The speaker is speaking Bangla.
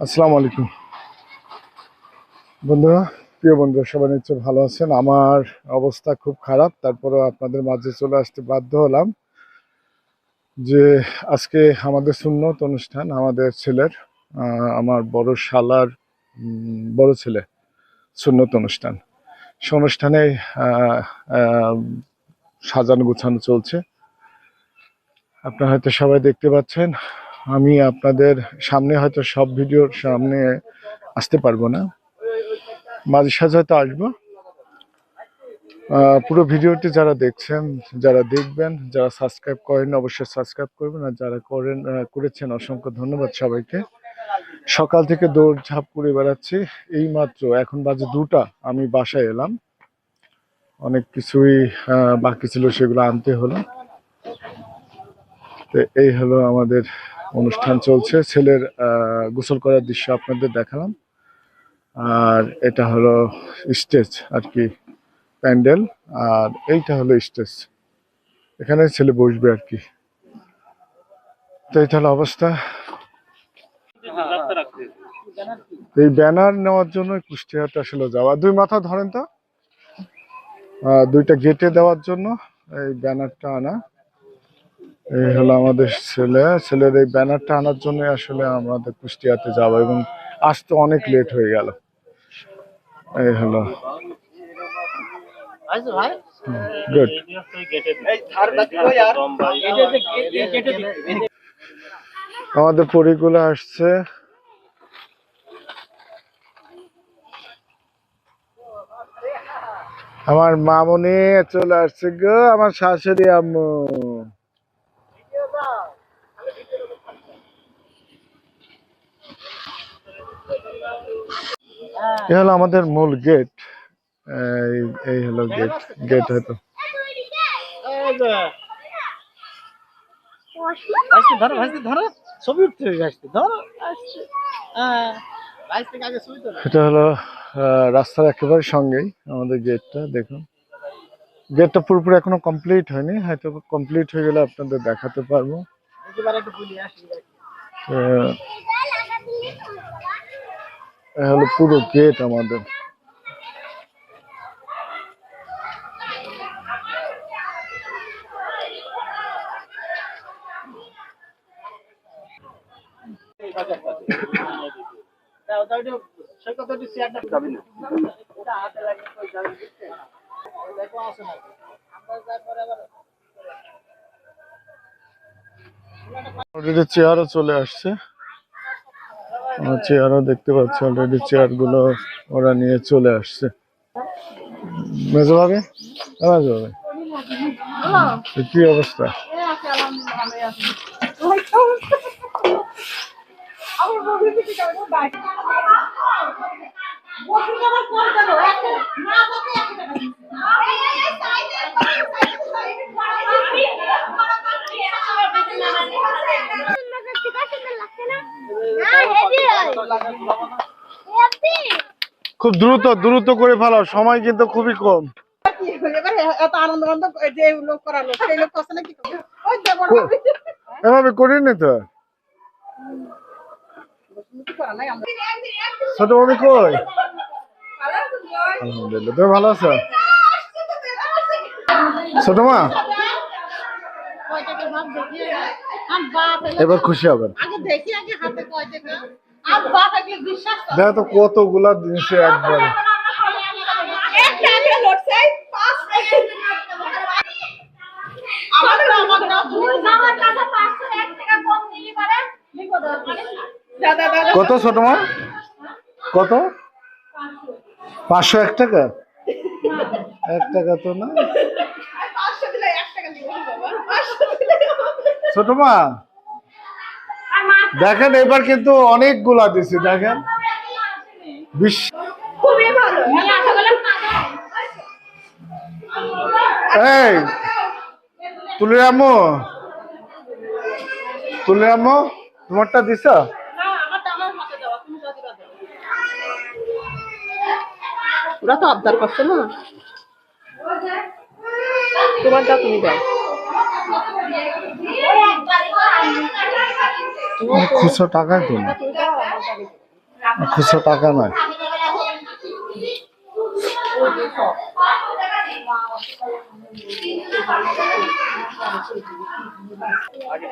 আসসালামু আলাইকুম। বন্ধুরা, প্রিয় বন্ধুরা, সবাই নিশ্চয় ভালো আছেন। আমার অবস্থা খুব খারাপ তারপরে আপনাদের মাঝে চলে আসতে বাধ্য হলাম যে আজকে আমাদের সুন্নত অনুষ্ঠান, আমাদের ছেলের আমার বড় শালার বড় ছেলে সুন্নত অনুষ্ঠান। সে অনুষ্ঠানে সাজানো গোছানো চলছে। আপনারা হয়তো সবাই দেখতে পাচ্ছেন আমি আপনাদের সামনে হয়তো সব ভিডিওর সামনে আসতে পারব না। মাঝে সাঝে হয়তো আসব। পুরো ভিডিওটি যারা দেখছেন, যারা দেখবেন, যারা সাবস্ক্রাইব করেন, অবশ্যই সাবস্ক্রাইব করবেন। আর যারা করেন করেছেন, অসংখ্য ধন্যবাদ সবাইকে। সকাল থেকে দৌড়ঝাঁপ করে বেড়াচ্ছি। এই মাত্র এখন বাজে দুটা। আমি বাসায় এলাম। অনেক কিছুই বাকি ছিল সেগুলো আনতে হলো। তো এই হলো আমাদের অনুষ্ঠান চলছে। ছেলের গোসল করার দৃশ্য আপনাদের দেখালাম। আর এটা হলো স্টেজ আর কি, প্যান্ডেল। আর এইটা হলো স্টেজ। এখানে ছেলে বসবে আর কি। তো এইটা হলো অবস্থা। এই ব্যানার নেওয়ার জন্য কুষ্টিয়াতে আসলে যাওয়া। দুই মাথা ধরেন তো। দুইটা গেটে দেওয়ার জন্য এই ব্যানারটা আনা। এই হলো আমাদের ছেলে। ছেলের এই ব্যানারটা আনার জন্য আসলে আমাদের কুষ্টিয়াতে যাওয়া এবং আসতে অনেক লেট হয়ে গেল। এই হলো। গুড আমাদের পরিগুলো আসছে। আমার মামনি চলে আসছে গো আমার শাশুড়ি আম্মু। এ হলো আমাদের মূল গেট এই হলো গেট গেট হয়তো। ধরো ধরো। ছবি উঠতে ধরো হ্যাঁ এটা হলো রাস্তার একেবারে সঙ্গেই আমাদের গেটটা দেখুন। গেটটা পুরোপুরি এখনও কমপ্লিট হয়নি হয়তো কমপ্লিট হয়ে গেলে আপনাদের দেখাতে পারব। হলো পুরো গেট আমাদের। দাও দাও একটু সৈকত একটু চেয়ারটা যাবি। না দেখো আসে না আমরা চেয়ারও চলে আসছে চেয়ারও দেখতে পাচ্ছি অলরেডি চেয়ারগুলো ওরা নিয়ে চলে আসছে। মেজো ভাবে? মেজো ভাবে। কি অবস্থা? খুব দ্রুত দ্রুত করে ফেলাও সময় কিন্তু খুবই কম এভাবে করিনি তো ছোট মামি কই আলহামদুলিল্লাহ। তুমি ভালো আছো? ছোট মা? এবার খুশি হবেন। দেখি কতগুলা জিনিসে একবারে। একটা আগে নোট চাই পাঁচ আমাদের আমাদের আমার টাকা 501 টাকা কম দিলি পারে দাদা দাদা কত ছোট মা? কত? পাঁচশো এক টাকা? এক টাকা তো না। 500 দিলে 1 টাকা দিব বাবা 500 দিলে ছোট মা, দেখেন, এবার কিন্তু অনেকগুলা দিছি, দেখেন। এই তুলে আম্মু তুলে তোমারটা দিছ? ওরা তো আবদার করছে না। তোমার যা তুমি দেয় খুচরো টাকা তুমি না। খুচরো টাকা নয়। আগে